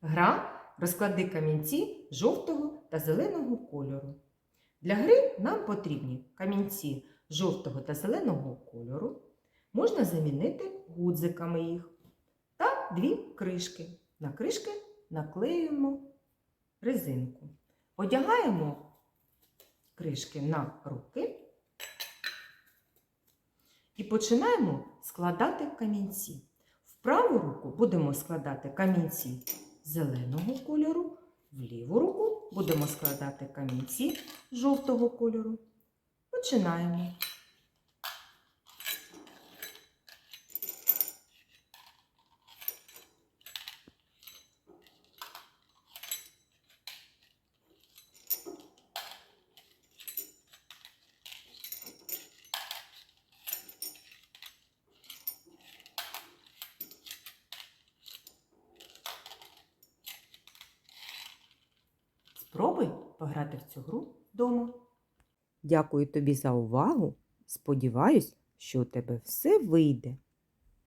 Гра розклади камінці жовтого та зеленого кольору. Для гри нам потрібні камінці жовтого та зеленого кольору. Можна замінити гудзиками їх та дві кришки. На кришки наклеюємо резинку. Одягаємо кришки на руки і починаємо складати камінці. В праву руку будемо складати камінці зеленого кольору, в ліву руку будемо складати камінці жовтого кольору. Починаємо. Спробуй пограти в цю гру вдома. Дякую тобі за увагу. Сподіваюсь, що у тебе все вийде.